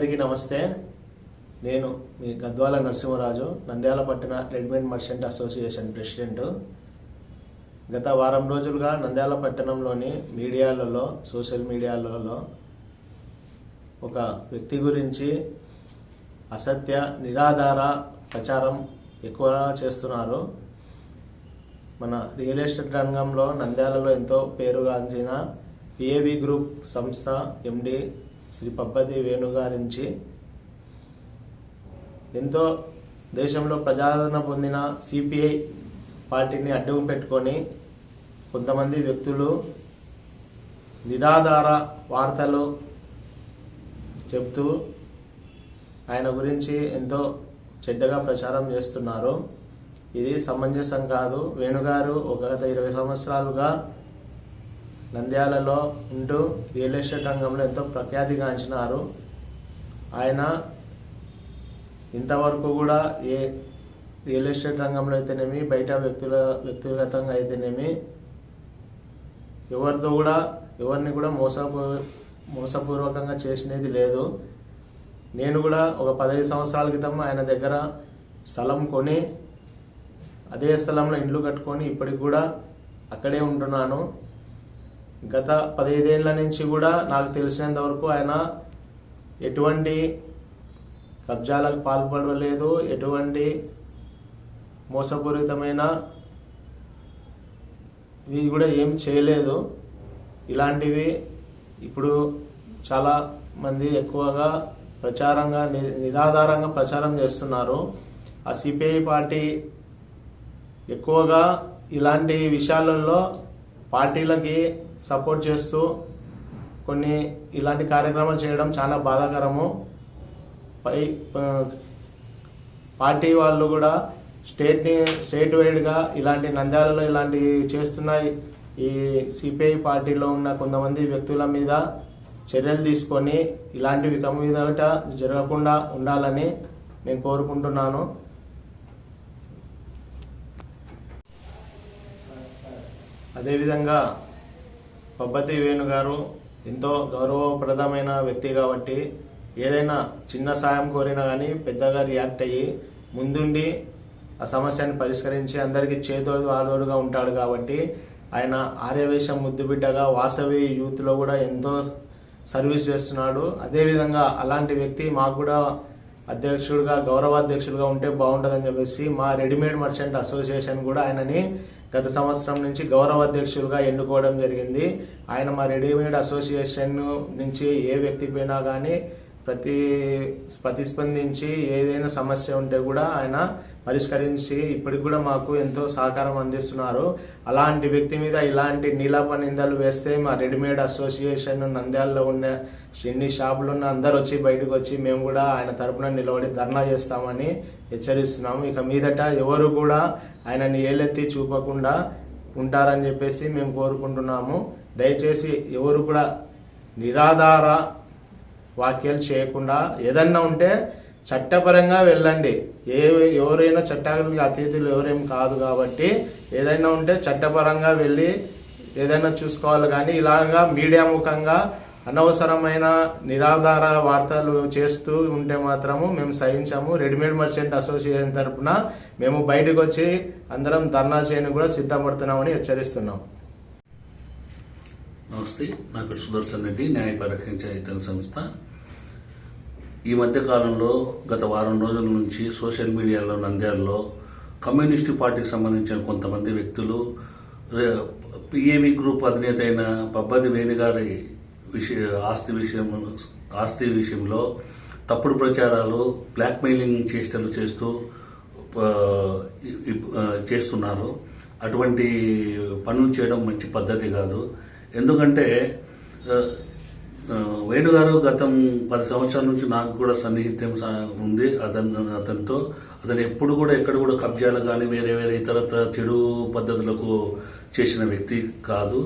అందరికీ నమస్తే. నేను మీ గద్వాల నరసింహరాజు నంద్యాల పట్టణ రెడీమేడ్ మర్చెంట్ అసోసియేషన్ ప్రెసిడెంట్. గత వారం రోజులుగా నంద్యాల పట్టణంలోని మీడియాలలో సోషల్ మీడియాలలో ఒక వ్యక్తి గురించి అసత్య నిరాధార ప్రచారం ఎక్కువగా చేస్తున్నారు. మన రియల్ ఎస్టేట్ రంగంలో నంద్యాలలో ఎంతో పేరుగాంచిన పిఏవి గ్రూప్ సంస్థ ఎండి శ్రీ పబ్బతి వేణుగారించి ఎంతో దేశంలో ప్రజాదరణ పొందిన సిపిఐ పార్టీని అడ్డం పెట్టుకొని కొంతమంది వ్యక్తులు నిరాధార వార్తలు చెప్తూ ఆయన గురించి ఎంతో చెడ్డగా ప్రచారం చేస్తున్నారు. ఇది సమంజసం కాదు. వేణుగారు ఒక గత ఇరవై సంవత్సరాలుగా నంద్యాలలో ఉంటూ రియల్ ఎస్టేట్ రంగంలో ఎంతో ప్రఖ్యాతిగాంచినారు. ఆయన ఇంతవరకు కూడా ఏ రియల్ ఎస్టేట్ రంగంలో అయితేనేమి బయట వ్యక్తుల వ్యక్తిగతంగా అయితేనేమి ఎవరితో కూడా ఎవరిని కూడా మోసపూ మోసపూర్వకంగా చేసినది లేదు. నేను కూడా ఒక పదహైదు సంవత్సరాల క్రితం ఆయన దగ్గర స్థలం కొని అదే స్థలంలో ఇండ్లు కట్టుకొని ఇప్పటికి కూడా అక్కడే ఉంటున్నాను. గత పదిహేదేళ్ళ నుంచి కూడా నాకు తెలిసినంత వరకు ఆయన ఎటువంటి కబ్జాలకు పాల్పడలేదు ఎటువంటి మోసపూరితమైన ఇవి కూడా ఏం చేయలేదు. ఇలాంటివి ఇప్పుడు చాలా మంది ఎక్కువగా ప్రచారంగా ని- ప్రచారం చేస్తున్నారు. ఆ సిపిఐ పార్టీ ఎక్కువగా ఇలాంటి విషయాలలో పార్టీలకి సపోర్ట్ చేస్తూ కొన్ని ఇలాంటి కార్యక్రమాలు చేయడం చాలా బాధాకరము. పై పార్టీ వాళ్ళు కూడా స్టేట్ని స్టేట్ వైడ్గా ఇలాంటి నంద్యాలలో ఇలాంటి చేస్తున్న ఈ సిపిఐ పార్టీలో ఉన్న కొంతమంది వ్యక్తుల మీద చర్యలు తీసుకొని ఇలాంటివి ఇక మీదట జరగకుండా ఉండాలని నేను కోరుకుంటున్నాను. అదేవిధంగా పబ్బతి వేణు గారు ఎంతో గౌరవప్రదమైన వ్యక్తి కాబట్టి ఏదైనా చిన్న సాయం కోరినా కానీ పెద్దగా రియాక్ట్ అయ్యి ముందుండి ఆ సమస్యను పరిష్కరించి అందరికీ చేతోడు ఆదోడుగా ఉంటాడు కాబట్టి ఆయన ఆర్యవేశం ముద్దుబిడ్డగా వాసవి యూత్లో కూడా ఎంతో సర్వీస్ చేస్తున్నాడు. అదేవిధంగా అలాంటి వ్యక్తి మాకు కూడా అధ్యక్షుడిగా గౌరవాధ్యక్షుడిగా ఉంటే బాగుంటుందని చెప్పేసి మా రెడీమేడ్ మర్చెంట్ అసోసియేషన్ కూడా ఆయనని గత సంవత్సరం నుంచి గౌరవ అధ్యక్షులుగా ఎన్నుకోవడం జరిగింది. ఆయన మా రెడీమేడ్ అసోసియేషన్ నుంచి ఏ వ్యక్తి పోయినా కానీ ప్రతి ప్రతిస్పందించి ఏదైనా సమస్య ఉంటే కూడా ఆయన పరిష్కరించి ఇప్పటికి కూడా మాకు ఎంతో సహకారం అందిస్తున్నారు. అలాంటి వ్యక్తి మీద ఇలాంటి నీలాప నిందలు వేస్తే మా రెడీమేడ్ అసోసియేషన్ నంద్యాలలో ఉన్న ఎన్ని షాపులు ఉన్న అందరు వచ్చి బయటకు వచ్చి మేము కూడా ఆయన తరపున నిలబడి ధర్నా చేస్తామని హెచ్చరిస్తున్నాము. ఇక మీదట ఎవరు కూడా ఆయనని ఏలెత్తి చూపకుండా ఉంటారని చెప్పేసి మేము కోరుకుంటున్నాము. దయచేసి ఎవరు కూడా నిరాధార వాక్యాలు చేయకుండా ఏదన్నా ఉంటే చట్టపరంగా వెళ్ళండి. ఏ ఎవరైనా చట్టాలకు అతిథులు ఎవరేం కాదు కాబట్టి ఏదైనా ఉంటే చట్టపరంగా వెళ్ళి ఏదైనా చూసుకోవాలి. కానీ ఇలాగా మీడియా ముఖంగా అనవసరమైన నిరాధార వార్తలు చేస్తూ ఉంటే మాత్రము మేము సహించాము. రెడీమేడ్ మర్చెంట్ అసోసియేషన్ తరపున మేము బయటకు వచ్చి అందరం ధర్నా చేయని కూడా సిద్ధపడుతున్నామని హెచ్చరిస్తున్నాం. నమస్తే. నా పేరు సుదర్శన్ రెడ్డి. న్యాయ చైతన్య సంస్థ ఈ మధ్యకాలంలో గత వారం రోజుల నుంచి సోషల్ మీడియాలో నంద్యాలలో కమ్యూనిస్టు పార్టీకి సంబంధించిన కొంతమంది వ్యక్తులు పిఏవి గ్రూప్ అధినేత అయిన పబ్బది వేణుగారి విషయ ఆస్తి విషయం ఆస్తి విషయంలో తప్పుడు ప్రచారాలు బ్లాక్మెయిలింగ్ చేష్టలు చేస్తూ చేస్తున్నారు. అటువంటి పనులు చేయడం మంచి పద్ధతి కాదు. ఎందుకంటే వేణు గారు వేణుగారు గతం పది సంవత్సరాల నుంచి నాకు కూడా సన్నిహిత్యం సా- ఉంది. అతను అతనితో అతను ఎప్పుడు కూడా ఎక్కడ కూడా కబ్జాలు కానీ వేరే వేరే ఇతరత్ర చెడు పద్ధతులకు చేసిన వ్యక్తి కాదు.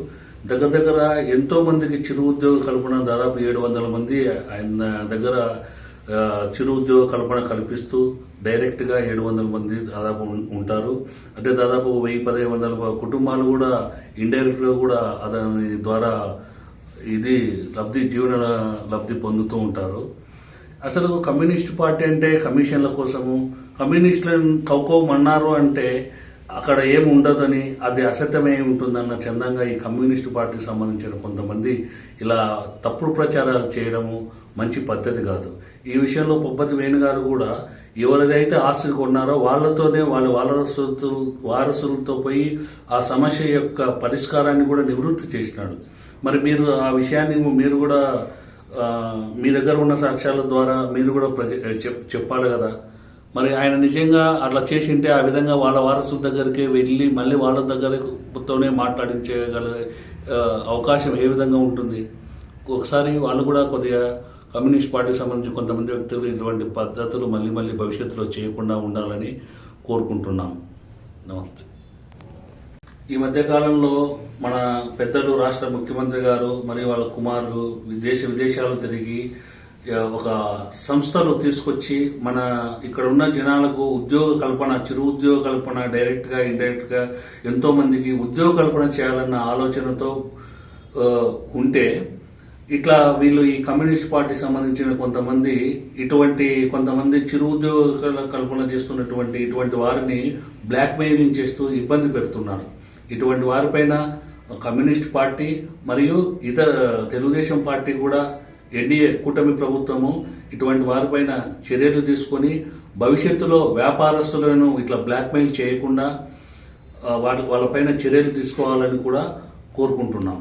దగ్గర దగ్గర ఎంతో మందికి చిరు ఉద్యోగ కల్పన దాదాపు ఏడు వందల మంది ఆయన దగ్గర చిరు ఉద్యోగ కల్పన కల్పిస్తూ డైరెక్ట్గా ఏడు వందల మంది దాదాపు ఉంటారు. అంటే దాదాపు వెయ్యి పదిహేను వందల కుటుంబాలు కూడా ఇండైరెక్ట్గా కూడా అతని ద్వారా ఇది లబ్ధి జీవన లబ్ధి పొందుతూ ఉంటారు. అసలు కమ్యూనిస్ట్ పార్టీ అంటే కమిషన్ల కోసము కమ్యూనిస్టులను కౌకోమన్నారు అంటే అక్కడ ఏమి ఉండదని అది అసత్యమే ఉంటుందన్న చందంగా ఈ కమ్యూనిస్ట్ పార్టీకి సంబంధించిన కొంతమంది ఇలా తప్పుడు ప్రచారాలు చేయడము మంచి పద్ధతి కాదు. ఈ విషయంలో పొప్పతి వేణు గారు కూడా ఎవరిదైతే ఆస్తులు కొన్నారో వాళ్ళతోనే వాళ్ళ వారసులతో వారసులతో పోయి ఆ సమస్య యొక్క పరిష్కారాన్ని కూడా నివృత్తి చేసినాడు. మరి మీరు ఆ విషయాన్ని మీరు కూడా మీ దగ్గర ఉన్న సాక్ష్యాల ద్వారా మీరు కూడా ప్రజ చెప్ చెప్పాలి కదా. మరి ఆయన నిజంగా అట్లా చేసింటే ఆ విధంగా వాళ్ళ వారసుల దగ్గరికి వెళ్ళి మళ్ళీ వాళ్ళ దగ్గరతోనే మాట్లాడించగల అవకాశం ఏ విధంగా ఉంటుంది? ఒకసారి వాళ్ళు కూడా కొద్దిగా కమ్యూనిస్ట్ పార్టీకి సంబంధించి కొంతమంది వ్యక్తులు ఇటువంటి పద్ధతులు మళ్ళీ మళ్ళీ భవిష్యత్తులో చేయకుండా ఉండాలని కోరుకుంటున్నాం. నమస్తే. ఈ మధ్య కాలంలో మన పెద్దలు రాష్ట్ర ముఖ్యమంత్రి గారు మరియు వాళ్ళ కుమారులు విదేశ విదేశాలు తిరిగి ఒక సంస్థలు తీసుకొచ్చి మన ఇక్కడ ఉన్న జనాలకు ఉద్యోగ కల్పన చిరు ఉద్యోగ కల్పన డైరెక్ట్గా ఇండైరెక్ట్గా ఎంతోమందికి ఎంతో మందికి ఉద్యోగ కల్పన చేయాలన్న ఆలోచనతో ఉంటే ఇట్లా వీళ్ళు ఈ కమ్యూనిస్ట్ పార్టీకి సంబంధించిన కొంతమంది ఇటువంటి కొంతమంది చిరు ఉద్యోగ కల్పన చేస్తున్నటువంటి ఇటువంటి వారిని బ్లాక్మెయిలింగ్ చేస్తూ ఇబ్బంది పెడుతున్నారు. ఇటువంటి వారిపైన కమ్యూనిస్ట్ పార్టీ మరియు ఇతర తెలుగుదేశం పార్టీ కూడా ఎన్డీఏ కూటమి ప్రభుత్వము ఇటువంటి వారిపైన చర్యలు తీసుకొని భవిష్యత్తులో వ్యాపారస్తులను ఇట్లా బ్లాక్మెయిల్ చేయకుండా వాళ్ళ వాళ్ళపైన చర్యలు తీసుకోవాలని కూడా కోరుకుంటున్నాం